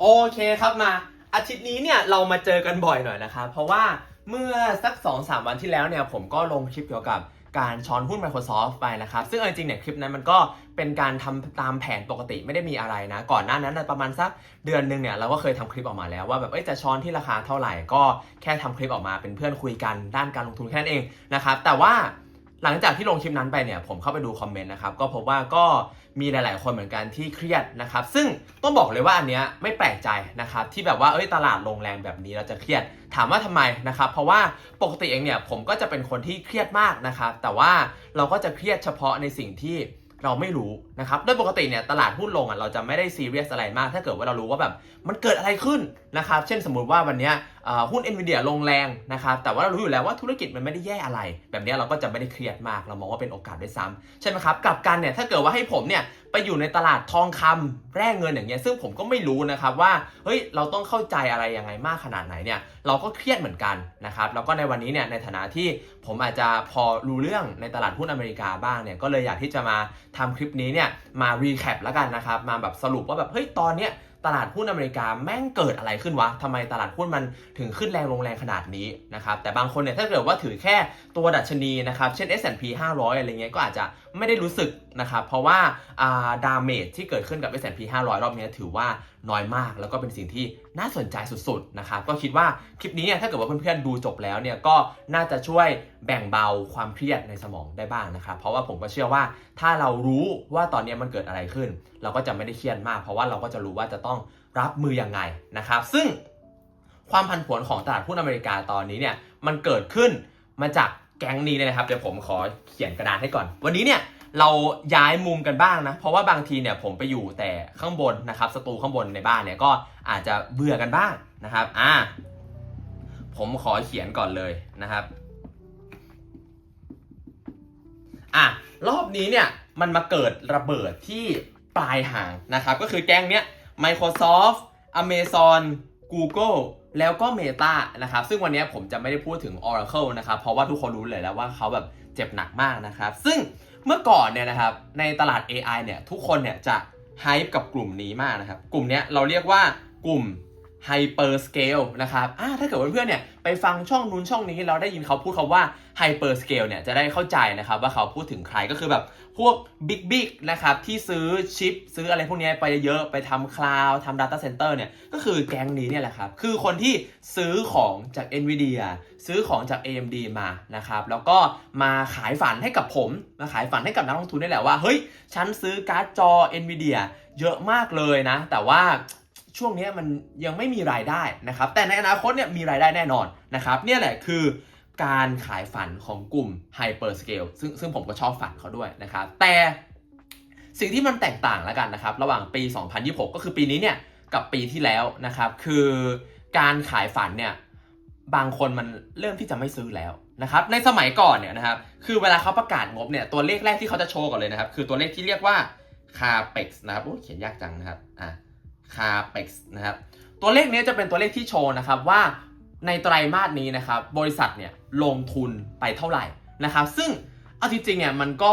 โอเคครับมา อาทิตย์นี้เนี่ยเรามาเจอกันบ่อยหน่อยนะครับเพราะว่าเมื่อสัก 2-3 วันที่แล้วเนี่ยผมก็ลงคลิปเกี่ยวกับการช้อนหุ้น Microsoft ไปนะครับ ซึ่งจริงๆเนี่ยคลิปนั้นมันก็เป็นการทำตามแผนปกติไม่ได้มีอะไรนะ ก่อนหน้านั้นประมาณสักเดือนหนึ่งเนี่ยเราก็เคยทำคลิปออกมาแล้วว่าแบบเอ้ยจะช้อนที่ราคาเท่าไหร่ก็แค่ทำคลิปออกมาเป็นเพื่อนคุยกันด้านการลงทุนแค่นั้นเองนะครับแต่ว่าหลังจากที่ลงคลิปนั้นไปเนี่ยผมเข้าไปดูคอมเมนต์นะครับก็พบว่าก็ มีหลาย ๆ คนเหมือนกันที่เครียดนะครับ ซึ่งต้องบอกเลยว่าอันเนี้ยไม่แปลกใจนะครับ ที่แบบว่าเอ้ยตลาดลงแรงแบบนี้เราจะเครียดถามว่าทำไมนะครับ เพราะว่าปกติเองเนี่ยผมก็จะเป็นคนที่เครียดมากนะครับ แต่ว่าเราก็จะเครียดเฉพาะในสิ่งที่เราไม่รู้นะครับ โดยปกติเนี่ยตลาดหุ้นลงอะเราจะไม่ได้ซีเรียสอะไรมาก ถ้าเกิดว่าเรารู้ว่าแบบมันเกิดอะไรขึ้นนะครับ เช่นสมมุติว่าวันเนี้ย หุ้น NVIDIA ลงแรงนะครับแต่ว่าเรารู้อยู่แล้วว่าธุรกิจมันไม่ได้แย่อะไร แบบนี้เราก็จะไม่ได้เครียดมากเรามองว่าเป็นโอกาสด้วยซ้ำใช่ไหมครับกลับกันเนี่ยถ้าเกิดว่าให้ผมเนี่ยไปอยู่ในตลาดทองคำแร่เงินอย่างเงี้ยซึ่งผมก็ไม่รู้นะครับว่าเฮ้ยเราต้องเข้าใจอะไรยังไงมากขนาดไหนเนี่ยเราก็เครียดเหมือนกันนะครับแล้วก็ในวันนี้เนี่ยในฐานะที่ผมอาจจะพอรู้เรื่องในตลาดหุ้นอเมริกาบ้างเนี่ยก็เลยอยากที่จะมาทำคลิปนี้เนี่ยมารีแคปแล้วกันนะครับมาแบบสรุปว่าแบบเฮ้ยตอนเนี้ย ตลาดหุ้นอเมริกาแม่งเกิดอะไรขึ้นวะทำไมตลาดหุ้นมันถึงขึ้นแรงลงแรงขนาดนี้นะครับแต่บางคนเนี่ยถ้าเกิดว่าถือแค่ตัวดัชนีนะครับเช่น S&P 500 อะไรเงี้ยก็อาจจะ ไม่ได้รู้สึกนะครับ เพราะว่าดาเมจที่เกิดขึ้นกับ S&P 500 รอบนี้ถือว่าน้อยมาก แล้วก็เป็นสิ่งที่น่าสนใจสุดๆนะครับก็คิดว่าคลิปนี้เนี่ยถ้าเกิดว่าเพื่อนๆดูจบแล้วเนี่ยก็น่าจะช่วยแบ่งเบาความเครียดในสมองได้บ้างนะครับเพราะว่าผมก็เชื่อว่าถ้าเรารู้ว่าตอนนี้มันเกิดอะไรขึ้น เราก็จะไม่ได้เครียดมาก เพราะว่าเราก็จะรู้ว่าจะต้องรับมือยังไงนะครับ ซึ่งความผันผวนของตลาดหุ้นอเมริกาตอนนี้เนี่ยมันเกิดขึ้นมาจาก แก๊งนี้เลยนะครับเดี๋ยวผมขอเขียนกระดาษให้ก่อน วันนี้เนี่ยเราย้ายมุมกันบ้างนะ เพราะว่าบางทีเนี่ยผมไปอยู่แต่ข้างบนนะครับสตูข้างบนในบ้านเนี่ยก็อาจจะเบื่อกันบ้างนะครับอ่าผมขอเขียนก่อนเลยนะครับอะรอบนี้เนี่ยมันมาเกิดระเบิดที่ปลายหางนะครับ ก็คือแก๊งเนี้ย Microsoft Amazon Google แล้วก็ Meta นะครับ ซึ่งวันนี้ผมจะไม่ได้พูดถึง Oracle นะครับ เพราะว่าทุกคนรู้เลยแล้วว่าเขาแบบเจ็บหนักมากนะครับ ซึ่งเมื่อก่อนเนี่ยนะครับ ในตลาด AI เนี่ย ทุกคนเนี่ยจะ hype กับกลุ่มนี้มากนะครับ กลุ่มเนี้ยเราเรียกว่ากลุ่ม Hyperscale นะครับถ้าเกิดว่าเพื่อนๆเนี่ยไปฟังช่องนู้นช่องนี้เราได้ยินเขาพูดคาว่า Hyperscale เนี่ยจะได้เข้าใจนะครับว่าเขาพูดถึงใครก็คือแบบพวก Big Big นะครับที่ซื้อชิป ซื้ออะไรพวกนี้ไปเยอะไปทำคลาวด์ทำ Data Center เนี่ยก็คือแก๊งนี้เนี่ยแหละครับ คือคนที่ซื้อของจาก Nvidia ซื้อของจาก AMD มานะครับแล้วก็มาขายฝันให้กับผมมาขายฝันให้กับนักลงทุนนี่แหละว่าเฮ้ยฉันซื้อการ์ดจอ Nvidia เยอะมากเลยนะ แต่ว่า ช่วงนี้มันยังไม่มีรายได้นะครับ แต่ในอนาคตเนี่ยมีรายได้แน่นอนนะครับเนี่ยแหละคือการขายฝันของกลุ่ม Hyperscale ซึ่งซึ่งผมก็ชอบฝันเขาด้วยนะครับ แต่สิ่งที่มันแตกต่างแล้วกันนะครับ ระหว่างปี 2026 ก็คือปีนี้เนี่ยกับปีที่แล้วนะครับ คือการขายฝันเนี่ยบางคนมันเริ่มที่จะไม่ซื้อแล้วนะครับ ในสมัยก่อนเนี่ยนะครับ คือเวลาเขาประกาศงบเนี่ยตัวเลขแรกที่เขาจะโชว์ก่อนเลยนะครับ คือตัวเลขที่เรียกว่า CAPEX นะครับโอ้เขียนยากจังนะครับอะ CAPEX นะครับตัวเลขนี้จะเป็นตัวเลขที่โชว์นะครับว่าในไตรมาสนี้นะครับบริษัทเนี่ยลงทุนไปเท่าไหร่นะครับซึ่งเอาจริงๆเนี่ยมันก็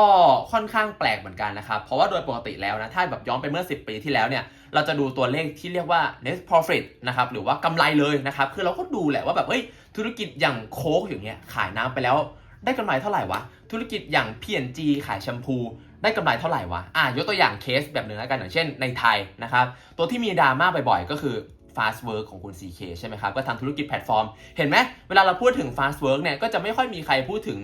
ค่อนข้างแปลกเหมือนกันนะครับ เพราะว่าโดยปกติแล้วนะถ้าแบบย้อนไปเมื่อ 10 ปีที่แล้วเนี่ยเราจะดูตัวเลขที่เรียกว่า net profit นะครับหรือว่ากำไรเลยนะครับคือเราก็ดูแหละว่าแบบเฮ้ยธุรกิจอย่างโค้กอย่างเงี้ยขายน้ำไปแล้ว ได้กำไรเท่าไหร่วะ ธุรกิจอย่าง P&G ขายแชมพู ได้กำไรเท่าไหร่วะ อะยกตัวอย่างเคสแบบหนึ่งแล้วกันอย่างเช่นในไทยนะครับ ตัวที่มีดราม่าบ่อยๆ ก็คือ Fast Work ของคุณ CK ใช่ไหมครับ ก็ทำธุรกิจแพลตฟอร์ม เห็นไหมเวลาเราพูดถึง Fast Work เนี่ย ก็จะไม่ค่อยมีใครพูดถึง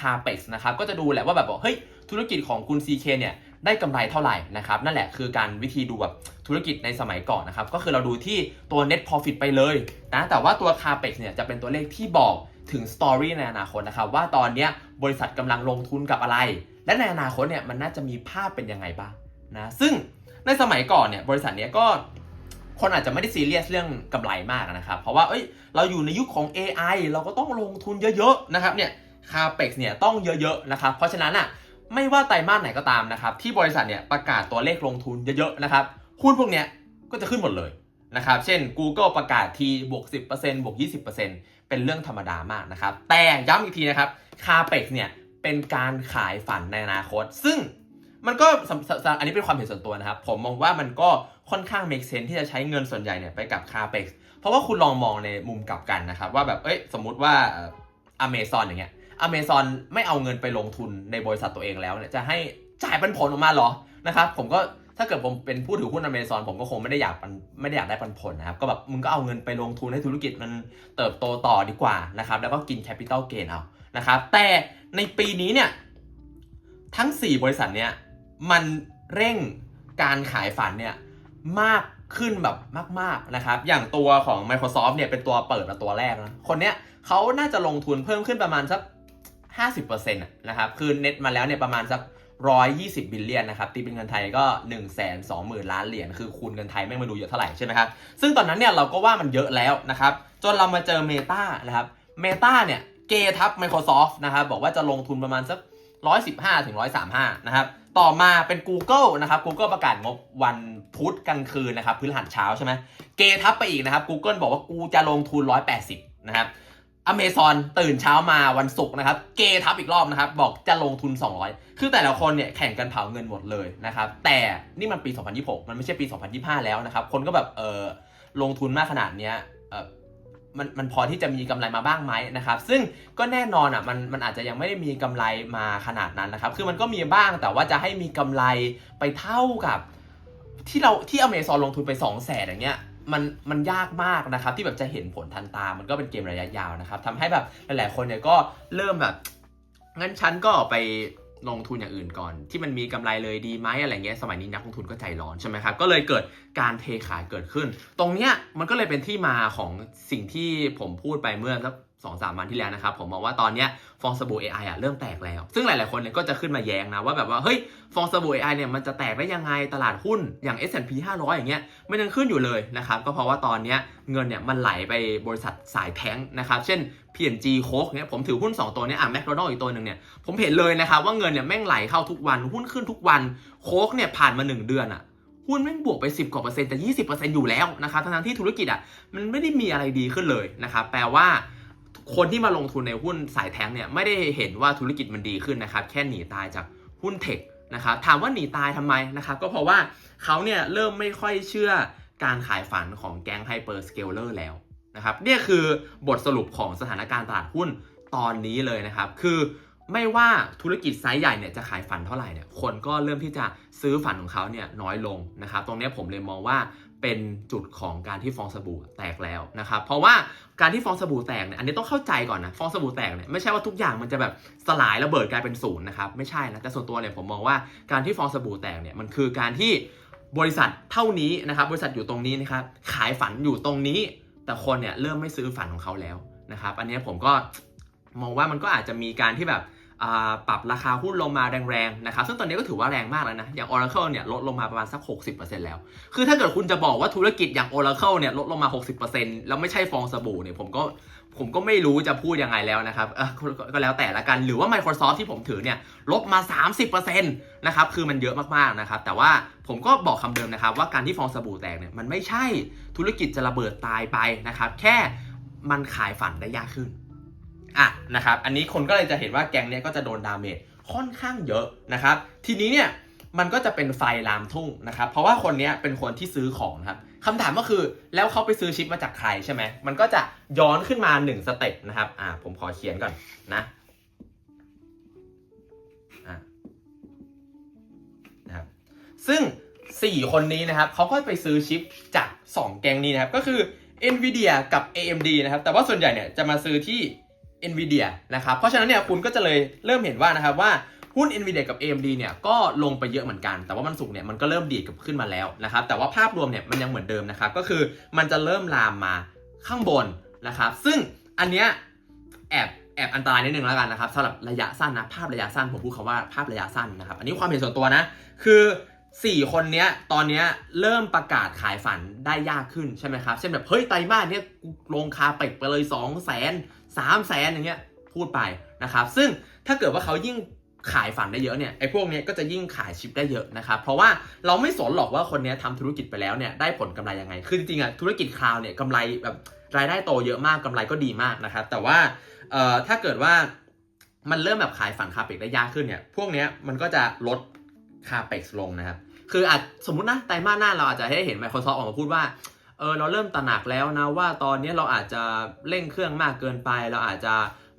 CAPEX นะครับ ก็จะดูแหละว่าแบบเฮ้ย ธุรกิจของคุณ CK เนี่ย ได้กำไรเท่าไหร่นะครับ นั่นแหละคือการวิธีดูแบบธุรกิจในสมัยก่อนนะครับ ก็คือเราดูที่ตัว net profit ไปเลยนะ แต่ว่าตัว CAPEX เนี่ยจะเป็นตัวเลขที่บอกถึง story ในอนาคตนะครับว่าตอนนี้บริษัทกำลังลงทุนกับอะไร และในอนาคตเนี่ยมันน่าจะมีภาพเป็นยังไงบ้างนะซึ่งในสมัยก่อนเนี่ยบริษัทเนี้ยก็คนอาจจะไม่ได้ซีเรียสเรื่องกำไรมากนะครับ เพราะว่าเอ้ยเราอยู่ในยุคของ AI เราก็ต้องลงทุนเยอะๆนะครับเนี่ย CAPEX เนี่ยต้องเยอะๆนะครับเพราะฉะนั้นอะไม่ว่าไตรมาสไหนก็ตามนะครับที่บริษัทเนี่ยประกาศตัวเลขลงทุนเยอะๆนะครับหุ้นพวกเนี้ยก็จะขึ้นหมดเลยนะครับเช่น Google ประกาศทีบวก 10%บวก 20%เป็นเรื่องธรรมดามากนะครับแต่ย้ำอีกทีนะครับ CAPEX เนี่ย เป็นการขายฝันในอนาคต ซึ่งมันก็สำสอันนี้เป็นความเห็นส่วนตัวนะครับ ผมมองว่ามันก็ค่อนข้าง make sense ที่จะใช้เงินส่วนใหญ่เนี่ยไปกับ capex เพราะว่าคุณลองมองในมุมกลับกันนะครับ ว่าแบบเอ้ยสมมุติว่าอเมซอนอย่างเงี้ยอเมซอนไม่เอาเงินไปลงทุนในบริษัทตัวเองแล้วเนี่ยจะให้จ่ายปันผลออกมาหรอนะครับผมก็ถ้าเกิดผมเป็นผู้ถือหุ้นอเมซอนผมก็คงไม่ได้อยากไม่ได้อยากได้ปันผลนะครับ ก็แบบมึงก็เอาเงินไปลงทุนให้ธุรกิจมันเติบโตต่อดีกว่านะครับแล้วก็กินแคปิตอลเกนเอานะครับแต่ ในปีนี้เนี่ยทั้ง 4 บริษัทเนี่ยมันเร่งการขายฝันเนี่ยมากขึ้นแบบมาก ๆนะครับ อย่างตัวของ Microsoft เนี่ยเป็นตัวเปิดมาตัวแรกนะ คนเนี้ยเขาน่าจะลงทุนเพิ่มขึ้นประมาณสัก 50%นะครับ คือเน็ตมาแล้วเนี่ยประมาณสัก 120 บิลเลียนนะครับ ตีเป็นเงินไทยก็ 1 2 0 0 0 0 ล้านเหรียญ คือคูณเงินไทยไม่มาดูเยอะเท่าไหร่ใช่ไหมครับ ซึ่งตอนนั้นเนี่ยเราก็ว่ามันเยอะแล้วนะครับ จนเรามาเจอ Meta นะครับ Meta เนี่ย เกทับ Microsoft นะครับบอกว่าจะลงทุนประมาณสัก 115ถึง135 นะครับ ต่อมาเป็น Google นะครับ Google ประกาศงบวันพุธกลางคืนนะครับ พื้นหันเช้าใช่ไหมเกทับไปอีกนะครับ Google บอกว่ากูจะลงทุน 180 นะครับ Amazon ตื่นเช้ามาวันศุกร์นะครับ เกทับอีกรอบนะครับ บอกจะลงทุน 200 คือแต่ละคนเนี่ยแข่งกันเผาเงินหมดเลยนะครับ แต่นี่มันปี 2026 มันไม่ใช่ปี 2025 แล้วนะครับ คนก็แบบเออลงทุนมากขนาดเนี้ยเออ มันมันพอที่จะมีกำไรมาบ้างไหมนะครับ ซึ่งก็แน่นอนอะมันมันอาจจะยังไม่ได้มีกำไรมาขนาดนั้นนะครับ คือมันก็มีบ้างแต่ว่าจะให้มีกำไรไปเท่ากับ ที่เราที่อเมซอนลงทุนไป2องแสนอย่างเงี้ยมันมันยากมากนะครับ ที่แบบจะเห็นผลทันตา มันก็เป็นเกมระยะยาวนะครับทำให้แบบหลายๆคนเนี่ยก็เริ่มแบบงั้นฉันก็ไป ลงทุนอย่างอื่นก่อน ที่มันมีกำไรเลยดีไหมอะไรเงี้ยสมัยนี้นักลงทุนก็ใจร้อนใช่ไหมครับก็เลยเกิดการเทขายเกิดขึ้น ตรงเนี้ยมันก็เลยเป็นที่มาของสิ่งที่ผมพูดไปเมื่อสักสองสามวันที่แล้วนะครับผมมองว่าตอนเนี้ยฟองสบู่ AI อะเริ่มแตกแล้ว ซึ่งหลาย ๆ คนเนี่ยก็จะขึ้นมาแย้งนะว่าแบบว่าเฮ้ยฟองสบู่ AI เนี่ยมันจะแตกได้ยังไงตลาดหุ้นอย่าง S&P 500 อย่างเงี้ยมันยังขึ้นอยู่เลยนะครับก็เพราะว่าตอนเนี้ยเงินเนี่ยมันไหลไปบริษัทสายแท้งนะครับเช่น P&G โคกเนี่ยผมถือหุ้น 2 ตัวเนี้อะแมคโดนัลอีกตัวหนึ่งเนี่ยผมเห็นเลยนะครับว่าเงินเนี่ยแม่งไหลเข้าทุกวันหุ้นขึ้นทุกวันโคกเนี่ยผ่านมา 1 เดือนอะหุ้นแม่งบวกไป 10กว่าเปอร์เซ็นต์แต่20%อร์เซ็นต์อยู่แล้วนะครับทั้งที่ธุรกิจอะมันไม่ได้มีอะไรดีขึ้นเลยนะครับแปลว่าคนที่มาลงทุนในหุ้นสายแท้งเนี่ยไม่ได้เห็นว่าธุรกิจมันดีขึ้นนะครับแค่หนีตายจากหุ้นเทคนะครับถามว่าหนีตายทำไมนะครับก็เพราะว่าเขาเนี่ยเริ่มไม่ค่อยเชื่อการขายฝันของแก๊งไฮเปอร์สเกลเลอร์แล้ว นะครับเนี่ยคือบทสรุปของสถานการณ์ตลาดหุ้นตอนนี้เลยนะครับ คือไม่ว่าธุรกิจไซส์ใหญ่เนี่ยจะขายฝันเท่าไหร่เนี่ยคนก็เริ่มที่จะซื้อฝันของเขาเนี่ยน้อยลงนะครับ ตรงนี้ผมเลยมองว่าเป็นจุดของการที่ฟองสบู่แตกแล้วนะครับ เพราะว่าการที่ฟองสบู่แตกเนี่ยอันนี้ต้องเข้าใจก่อนนะฟองสบู่แตกเนี่ยไม่ใช่ว่าทุกอย่างมันจะแบบสลายระเบิดกลายเป็นศูนย์นะครับไม่ใช่นะแต่ส่วนตัวเนี่ยผมมองว่าการที่ฟองสบู่แตกเนี่ยมันคือการที่บริษัทเท่านี้นะครับบริษัทอยู่ตรงนี้นะครับขายฝันอยู่ตรงนี้ แต่คนเนี่ยเริ่มไม่ซื้อฝันของเขาแล้วนะครับ อันนี้ผมก็มองว่ามันก็อาจจะมีการที่แบบปรับราคาหุ้นลงมาแรงๆนะครับซึ่งตอนนี้ก็ถือว่าแรงมากแล้วนะ อย่าง Oracle เนี่ยลดลงมาประมาณสัก 60%แล้ว คือถ้าเกิดคุณจะบอกว่าธุรกิจอย่าง Oracle เนี่ยลดลงมา 60%แล้วไม่ใช่ฟองสบู่เนี่ยผมก็ ผมก็ไม่รู้จะพูดยังไงแล้วนะครับก็แล้วแต่ละกันหรือว่า Microsoft ที่ผมถือเนี่ยลบมา 30%นะครับคือมันเยอะมากๆนะครับแต่ว่าผมก็บอกคำเดิมนะครับ ว่าการที่ฟองสบู่แตกเนี่ยมันไม่ใช่ธุรกิจจะระเบิดตายไปนะครับแค่มันขายฝันได้ยากขึ้นอะนะครับอันนี้คนก็เลยจะเห็นว่าแกงเนี้ยก็จะโดนดาเมจค่อนข้างเยอะนะครับทีนี้เนี่ยมันก็จะเป็นไฟลามทุ่งนะครับเพราะว่าคนเนี้ยเป็นคนที่ซื้อของนะครับ คำถามก็คือแล้วเขาไปซื้อชิปมาจากใครใช่ไหมมันก็จะย้อนขึ้นมา1สเต็ปนะครับอ่าผมขอเขียนก่อนนะอะนะครับซึ่ง 4 คนนี้นะครับเขาก็ไปซื้อชิปจาก 2 แกงนี้นะครับก็คือ NVIDIA กับ AMD นะครับแต่ว่าส่วนใหญ่เนี่ยจะมาซื้อที่ NVIDIA นะครับเพราะฉะนั้นเนี่ยคุณก็จะเลยเริ่มเห็นว่านะครับว่า หุ้น NVIDIA กับ AMD เนี่ยก็ลงไปเยอะเหมือนกัน แต่ว่ามันสุกเนี่ยมันก็เริ่มดีดกับขึ้นมาแล้วนะครับ แต่ว่าภาพรวมเนี่ยมันยังเหมือนเดิมนะครับ ก็คือมันจะเริ่มลามมาข้างบนนะครับ ซึ่งอันเนี้ยแอบแอบอันตรายนิดนึงแล้วกันนะครับสำหรับระยะสั้นนะ ภาพระยะสั้นผมพูดคำว่าภาพระยะสั้นนะครับ อันนี้ความเห็นส่วนตัวนะ คือ4คนเนี้ยตอนเนี้ยเริ่มประกาศขายฝันได้ยากขึ้นใช่ไหมครับ เช่นแบบเฮ้ยไตรมาสเนี้ยลงคาเป็กไปเลย2 0 0แสนสามแสนอย่างเงี้ยพูดไปนะครับ ซึ่งถ้าเกิดว่าเขายิ่ง ขายฝันได้เยอะเนี่ยไอ้พวกเนี้ยก็จะยิ่งขายชิปได้เยอะนะครับเพราะว่าเราไม่สนหรอกว่าคนนี้ทำธุรกิจไปแล้วเนี่ยได้ผลกำไรยังไงคือจริงๆอะธุรกิจคลาวเนี่ยกำไรแบบรายได้โตเยอะมากกำไรก็ดีมากนะครับแต่ว่าเอ่อถ้าเกิดว่ามันเริ่มแบบขายฝันคาเป็กได้ยากขึ้นเนี่ยพวกเนี้ยมันก็จะลดคาเปกลงนะครับคืออาจสมมตินะไตรมาสหน้าเราอาจจะให้เห็น Microsoft ออกมาพูดว่าเออเราเริ่มตระหนักแล้วนะว่าตอนนี้เราอาจจะเร่งเครื่องมากเกินไป เราอาจจะ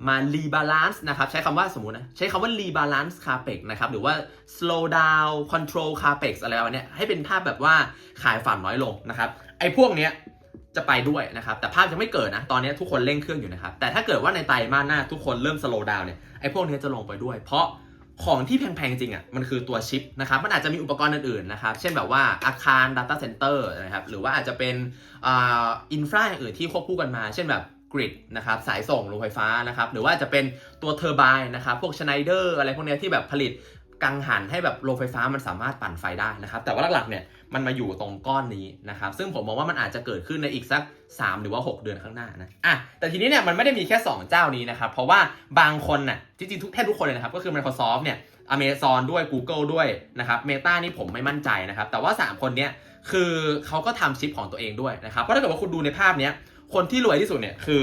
มารีบาลานซ์นะครับใช้คำว่าสมมตินะใช้คำว่ารีบาลานซ์คาเปกนะครับหรือว่า slow down control capex อะไรประมาณเนี้ให้เป็นภาพแบบว่าขายฝันน้อยลงนะครับไอ้พวกเนี้ยจะไปด้วยนะครับ แต่ภาพยังไม่เกิดนะ ตอนนี้ทุกคนเร่งเครื่องอยู่นะครับ แต่ถ้าเกิดว่าในไตรมาสหน้าทุกคนเริ่ม slow down เนี่ยไอ้พวกนี้จะลงไปด้วย เพราะของที่แพงๆ จริงอะมันคือตัวชิปนะครับ มันอาจจะมีอุปกรณ์อื่นๆนะครับ เช่นแบบว่าอาคาร Data Center นะครับ หรือว่าอาจจะเป็นอ่าอินฟราอย่างอื่นที่ควบคู่กันมา เช่นแบบ กริดนะครับสายส่งโรงไฟฟ้านะครับหรือว่าจะเป็นตัวเทอร์ไบน์นะครับพวกชไนเดอร์อะไรพวกเนี้ยที่แบบผลิตกังหันให้แบบโรงไฟฟ้ามันสามารถปั่นไฟได้นะครับแต่ว่าหลักๆเนี่ยมันมาอยู่ตรงก้อนนี้นะครับซึ่งผมมองว่ามันอาจจะเกิดขึ้นในอีกสัก 3 หรือว่า 6 เดือนข้างหน้านะอะแต่ทีนี้เนี่ยมันไม่ได้มีแค่ 2 เจ้านี้นะครับเพราะว่าบางคนน่ะจริงๆทุกแทบทุกคนเลยนะครับก็คือ Microsoft เนี่ย Amazon ด้วย Google ด้วยนะครับ Meta นี่ผมไม่มั่นใจนะครับแต่ว่า 3 คนเนี้ยคือเขาก็ทำชิปของตัวเองด้วยนะครับเพราะถ้าเกิดว่าคุณดูในภาพเนี้ย คนที่รวยที่สุดเนี่ยคือ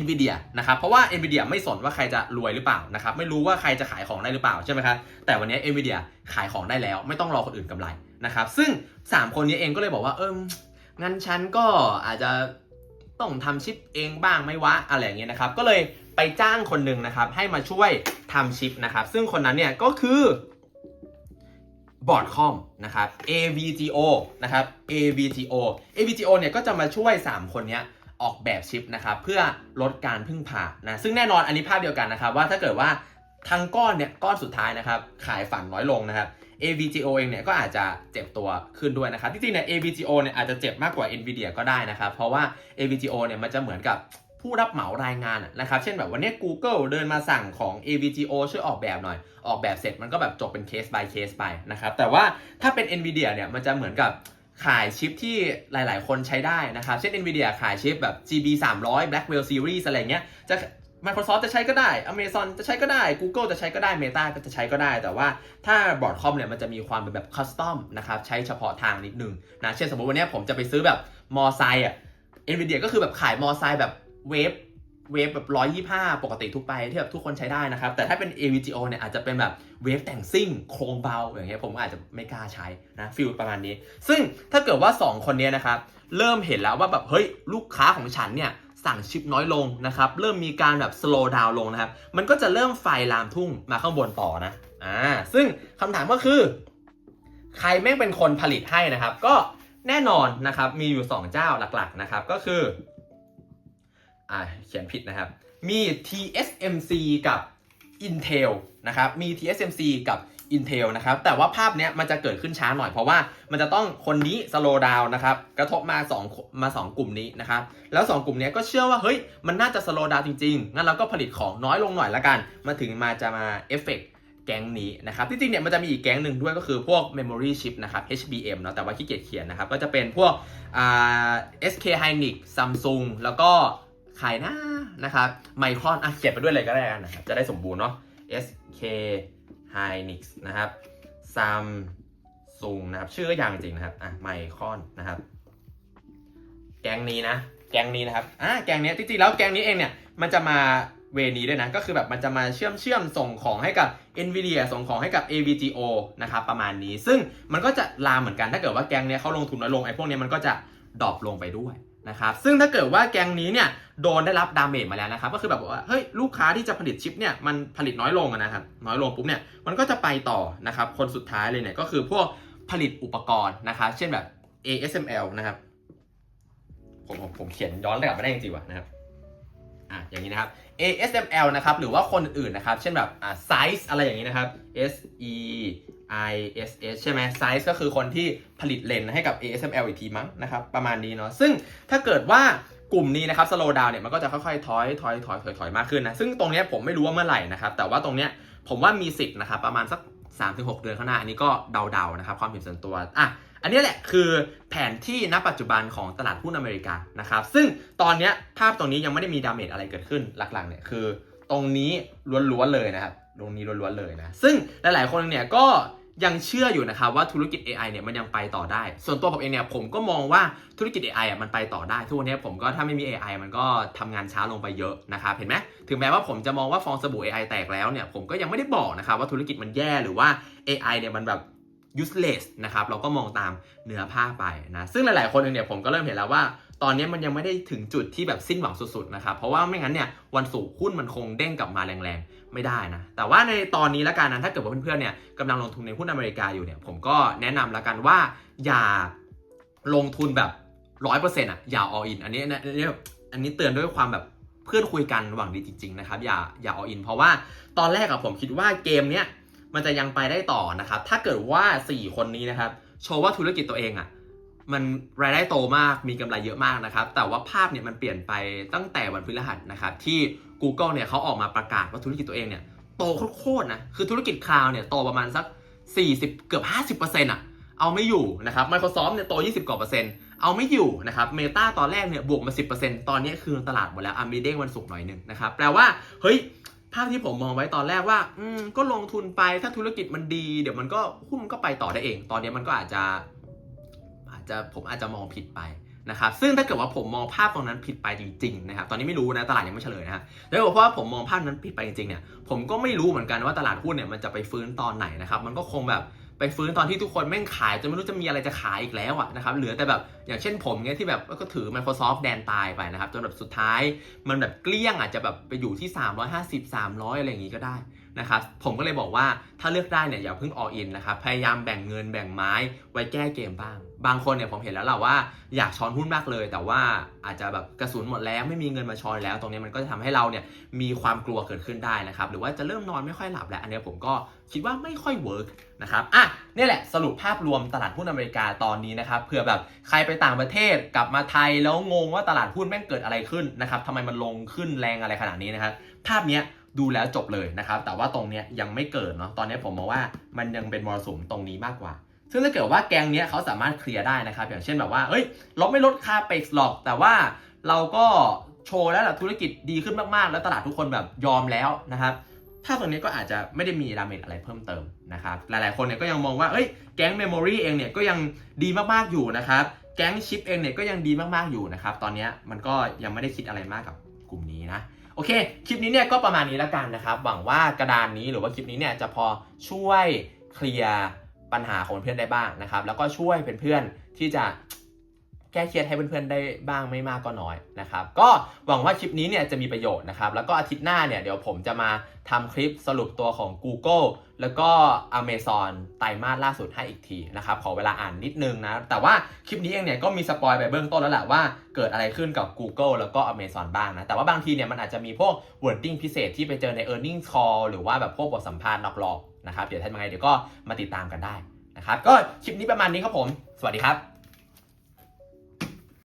NVIDIA นะครับเพราะว่า NVIDIA ไม่สนว่าใครจะรวยหรือเปล่านะครับไม่รู้ว่าใครจะขายของได้หรือเปล่าใช่ไหมครับแต่วันนี้ NVIDIA ขายของได้แล้ว ไม่ต้องรอคนอื่นกำไรนะครับซึ่ง 3 คนนี้เองก็เลยบอกว่าเอองั้นฉันก็อาจจะต้องทำชิปเองบ้างไหมวะอะไรอย่างเงี้ยนะครับก็เลยไปจ้างคนหนึ่งนะครับให้มาช่วยทำชิปนะครับซึ่งคนนั้นเนี่ยก็คือ บอร์ดคอมนะครับ AVGO นะครับ AVGO AVGO เนี่ยก็จะมาช่วย 3 คนเนี้ยออกแบบชิปนะครับเพื่อลดการพึ่งพานะซึ่งแน่นอนอันนี้ภาพเดียวกันนะครับ ว่าถ้าเกิดว่าทั้งก้อนเนี่ยก้อนสุดท้ายนะครับ ขายฝันน้อยลงนะครับ AVGO เองเนี่ยก็อาจจะเจ็บตัวขึ้นด้วยนะครับ ที่จริงเนี่ย AVGO เนี่ยอาจจะเจ็บมากกว่า Nvidia ก็ได้นะครับ เพราะว่า AVGO เนี่ยมันจะเหมือนกับ ผู้รับเหมารายงานนะครับ เช่นแบบวันนี้ Google เดินมาสั่งของ AVGO ช่วยออกแบบหน่อย ออกแบบเสร็จมันก็แบบจบเป็นเคส by เคสไปนะครับ แต่ว่าถ้าเป็น Nvidia เนี่ยมันจะเหมือนกับขายชิปที่หลาย ๆ คนใช้ได้นะครับ เช่น Nvidia ขายชิปแบบ GB 300 Blackwell Series อะไรเงี้ยจะ Microsoft จะใช้ก็ได้ Amazon จะใช้ก็ได้ Google จะใช้ก็ได้ Meta ก็จะใช้ก็ได้ แต่ว่าถ้าบอร์ดคอมเนี่ยมันจะมีความเป็นแบบคัสตอมนะครับใช้เฉพาะทางนิดนึงนะ เช่นสมมติวันนี้ผมจะไปซื้อแบบมอไซค์อะ Nvidia ก็คือแบบขายมอไซค์แบบ เวฟเวฟแบบ125ปกติทุกไปที่แบบทุกคนใช้ได้นะครับ แต่ถ้าเป็น AVGO เนี่ยอาจจะเป็นแบบเวฟแต่งซิ่งโครงเบาอย่างเงี้ยผมก็อาจจะไม่กล้าใช้นะฟิลประมาณนี้ ซึ่งถ้าเกิดว่า 2 คนเนี้ยนะครับเริ่มเห็นแล้วว่าแบบเฮ้ยลูกค้าของฉันเนี่ยสั่งชิปน้อยลงนะครับ เริ่มมีการแบบ slow down ลงนะครับ มันก็จะเริ่มไฟลามทุ่งมาข้างบนต่อนะอ่าซึ่งคำถามก็คือ ใครแม่งเป็นคนผลิตให้นะครับ ก็แน่นอนนะครับมีอยู่ 2 เจ้าหลักๆนะครับก็คือ อ่าเขียนผิดนะครับ มี TSMC กับ Intel นะครับ มี TSMC กับ Intel นะครับ แต่ว่าภาพเนี้ยมันจะเกิดขึ้นช้าหน่อยเพราะว่ามันจะต้องคนนี้ slow down นะครับ กระทบมา2มา2 กลุ่มนี้นะครับ แล้ว 2 กลุ่มนี้ก็เชื่อว่า เฮ้ย มันน่าจะ slow down จริง ๆ งั้นเราก็ผลิตของน้อยลงหน่อยละกัน มาถึงมาจะมาเอฟเฟกแก๊งนี้นะครับที่จริงเนี่ยมันจะมีอีกแก๊งหนึ่งด้วยก็คือพวก memory chip นะครับ HBM เนาะแต่ว่าขี้เกียจเขียนนะครับ ก็จะเป็นพวกอ่า SK Hynix Samsung แล้วก็ ใครนะนะครับไมครอนอะเขียนไปด้วยเลยก็ได้กันนะครับ จะได้สมบูรณ์เนาะ SK Hynix นะครับ Samsung นะครับ ชื่อก็ยาวจริงนะครับอะไมครอนนะครับ แกงนี้นะ แกงนี้นะครับอะแกงเนี้ยจริงๆแล้วแกงนี้เองเนี่ย มันจะมาเวนี้ด้วยนะ ก็คือแบบมันจะมาเชื่อมเชื่อมส่งของให้กับ NVIDIA ส่งของให้กับ AVGO นะครับประมาณนี้ ซึ่งมันก็จะลามเหมือนกันถ้าเกิดว่าแกงเนี้ยเขาลงทุนน้อยลงไอ้พวกเนี้ยมันก็จะดรอปลงไปด้วย นะครับซึ่งถ้าเกิดว่าแกงนี้เนี่ยโดนได้รับดาเมจมาแล้วนะครับก็คือแบบว่าเฮ้ยลูกค้าที่จะผลิตชิปเนี่ยมันผลิตน้อยลงนะครับน้อยลงปุ๊บเนี่ยมันก็จะไปต่อนะครับคนสุดท้ายเลยเนี่ยก็คือพวกผลิตอุปกรณ์นะครับเช่นแบบ ASML นะครับผมผมผมเขียนย้อนกลับมาได้จริงๆวะนะครับอะอย่างนี้นะครับ ASML นะครับหรือว่าคนอื่นนะครับ เช่นแบบอ่า Size อะไรอย่างนี้นะครับ S E I S S ใช่ไหม Size ก็คือคนที่ผลิตเลนส์ให้กับ ASML อีกทีมั้งนะครับ ประมาณนี้เนาะ ซึ่งถ้าเกิดว่ากลุ่มนี้นะครับ slow down เนี่ย มันก็จะค่อยๆ ถอย ถอย ถอย ถอย ถอย มากขึ้นนะ ซึ่งตรงนี้ผมไม่รู้ว่าเมื่อไหร่นะครับ แต่ว่าตรงเนี้ยผมว่ามีสิทธิ์นะครับ ประมาณสัก 3-6 เดือนข้างหน้า อันนี้ก็เดาๆ นะครับ ความเห็นส่วนตัว อะ อันนี้แหละคือแผนที่ณปัจจุบันของตลาดหุ้นอเมริกา นะครับ ซึ่งตอนนี้ภาพตรงนี้ยังไม่ได้มีดาเมจอะไรเกิดขึ้น หลักๆ เนี่ยคือ ตรงนี้ล้วนๆ เลยนะครับ ตรงนี้ล้วนๆเลยนะ ซึ่งหลายๆคนเนี่ยก็ยังเชื่ออยู่นะครับว่าธุรกิจ AI เนี่ยมันยังไปต่อได้ ส่วนตัวผมเองเนี่ยผมก็มองว่าธุรกิจ AI อะมันไปต่อได้ ทุกวันนี้ผมก็ถ้าไม่มี AI มันก็ทำงานช้าลงไปเยอะนะครับเห็นไหมถึงแม้ว่าผมจะมองว่าฟองสบู่ AI แตกแล้วเนี่ยผมก็ยังไม่ได้บอกนะครับว่าธุรกิจมันแย่หรือว่า AI เนี่ยมันแบบ useless นะครับเราก็มองตามเนื้อผ้าไปนะซึ่งหลายๆคนเองเนี่ยผมก็เริ่มเห็นแล้วว่าตอนนี้มันยังไม่ได้ถึงจุดที่แบบสิ้นหวังสุดๆนะครับเพราะว่าไม่งั้นเนี่ยวันศุกร์หุ้นมันคงเด้งกลับมาแรงๆ ไม่ได้นะ แต่ว่าในตอนนี้ละกันนะถ้าเกิดว่าเพื่อนๆเนี่ยกำลังลงทุนในหุ้นอเมริกาอยู่เนี่ย ผมก็แนะนำละกันว่าอย่าลงทุนแบบร้อยเปอร์เซ็นต์อะอย่า all in อันนี้อันนี้อันนี้เตือนด้วยความแบบเพื่อนคุยกันหวังดีจริงๆนะครับอย่าอย่า all in เพราะว่าตอนแรกอะผมคิดว่าเกมเนี้ยมันจะยังไปได้ต่อนะครับถ้าเกิดว่า 4 คนนี้นะครับโชว์ว่าธุรกิจตัวเองอะ มันรายได้โตมากมีกำไรเยอะมากนะครับ แต่ว่าภาพเนี่ยมันเปลี่ยนไปตั้งแต่วันพฤหัสนะครับที่ Google เนี่ยเขาออกมาประกาศว่าธุรกิจตัวเองเนี่ยโตโคตรนะคือธุรกิจคลาวเนี่ยโตประมาณสัก 40 เกือบ 50%อะเอาไม่อยู่นะครับ Microsoft เนี่ยโต 20 กว่าเปอร์เซ็นต์เอาไม่อยู่นะครับ Meta ตอนแรกเนี่ยบวกมา 10%ตอนนี้คือตลาดหมดแล้วอะมีเด้งวันศุกร์หน่อยหนึ่งนะครับแปลว่าเฮ้ยภาพที่ผมมองไว้ตอนแรกว่าอืมก็ลงทุนไปถ้าธุรกิจมันดี เดี๋ยวมันก็หุ้นมันก็ไปต่อได้เอง ตอนนี้มันก็อาจจะ จะผมอาจจะมองผิดไปนะครับซึ่งถ้าเกิดว่าผมมองภาพตรงนั้นผิดไปจริงๆนะครับตอนนี้ไม่รู้นะตลาดยังไม่เฉลยนะฮะแล้วเพราะว่าผมมองภาพนั้นผิดไปจริงๆเนี่ยผมก็ไม่รู้เหมือนกันว่าตลาดหุ้นเนี่ยมันจะไปฟื้นตอนไหนนะครับมันก็คงแบบไปฟื้นตอนที่ทุกคนแม่งขายจนไม่รู้จะมีอะไรจะขายอีกแล้วอะนะครับเหลือแต่แบบอย่างเช่นผมเนี่ยที่แบบก็ถือ Microsoft แดนตายไปนะครับจนแบบสุดท้ายมันแบบเกลี้ยงอาจจะแบบไปอยู่ที่ 350 300 อะไรอย่างงี้ก็ได้ นะครับผมก็เลยบอกว่าถ้าเลือกได้เนี่ยอย่าเพิ่ง all in นะครับพยายามแบ่งเงินแบ่งไม้ไว้แก้เกมบ้าง บางคนเนี่ยผมเห็นแล้วแหละว่าอยากช้อนหุ้นมากเลย แต่ว่าอาจจะแบบกระสุนหมดแล้วไม่มีเงินมาช้อนแล้ว ตรงนี้มันก็จะทำให้เราเนี่ยมีความกลัวเกิดขึ้นได้นะครับหรือว่าจะเริ่มนอนไม่ค่อยหลับแล้วอันนี้ผมก็คิดว่าไม่ค่อยเวิร์กนะครับอะนี่แหละสรุปภาพรวมตลาดหุ้นอเมริกาตอนนี้นะครับเผื่อแบบใครไปต่างประเทศกลับมาไทยแล้วงงว่าตลาดหุ้นแม่งเกิดอะไรขึ้นนะครับทำไมมันลงขึ้นแรงอะไรขนาดนี้นะครับภาพเนี้ย ดูแล้วจบเลยนะครับ แต่ว่าตรงเนี้ยยังไม่เกิดเนาะตอนนี้ผมมองว่ามันยังเป็นมรสุมตรงนี้มากกว่า ซึ่งถ้าเกิดว่าแกงเนี้ยเขาสามารถเคลียร์ได้นะครับ อย่างเช่นแบบว่าเฮ้ยเราไม่ลดค่าเปกหรอก แต่ว่าเราก็โชว์แล้วแหละธุรกิจดีขึ้นมากๆ แล้วตลาดทุกคนแบบยอมแล้วนะครับถ้าตรงนี้ก็อาจจะไม่ได้มีดาเมจอะไรเพิ่มเติมนะครับ หลายๆคนเนี่ยก็ยังมองว่าเอ้ยแก๊งเมมโมรีเองเนี่ยก็ยังดีมากๆอยู่นะครับ แก๊งชิปเองเนี่ยก็ยังดีมากๆอยู่นะครับ ตอนนี้มันก็ยังไม่ได้คิดอะไรมากกับกลุ่มนี้นะ โอเค คลิปนี้เนี่ยก็ประมาณนี้แล้วกันนะครับ หวังว่ากระดานนี้หรือว่าคลิปนี้เนี่ยจะพอช่วยเคลียร์ปัญหาของเพื่อนได้บ้างนะครับ แล้วก็ช่วยเพื่อนๆที่จะ ก้เครียดให้เพื่อนๆได้บ้างไม่มากก็น้อยนะครับ ก็หวังว่าคลิปนี้เนี่ยจะมีประโยชน์นะครับ แล้วก็อาทิตย์หน้าเนี่ยเดี๋ยวผมจะมาทำคลิปสรุปตัวของ Google แล้วก็ Amazon ไตรมาสล่าสุดให้อีกทีนะครับ ขอเวลาอ่านนิดนึงนะ แต่ว่าคลิปนี้เองเนี่ยก็มีสปอยไปเบื้องต้นแล้วแหละว่าเกิดอะไรขึ้นกับ Google แล้วก็ Amazon บ้างนะ แต่ว่าบางทีเนี่ยมันอาจจะมีพวก wording พิเศษที่ไปเจอใน earnings call หรือว่าแบบพวกบทสัมภาษณ์นอกรอบนะครับ เดี๋ยวทำยังไงเดี๋ยวก็มาติดตามกันได้นะครับ ก็คลิปนี้ประมาณนี้ครับผม สวัสดีครับ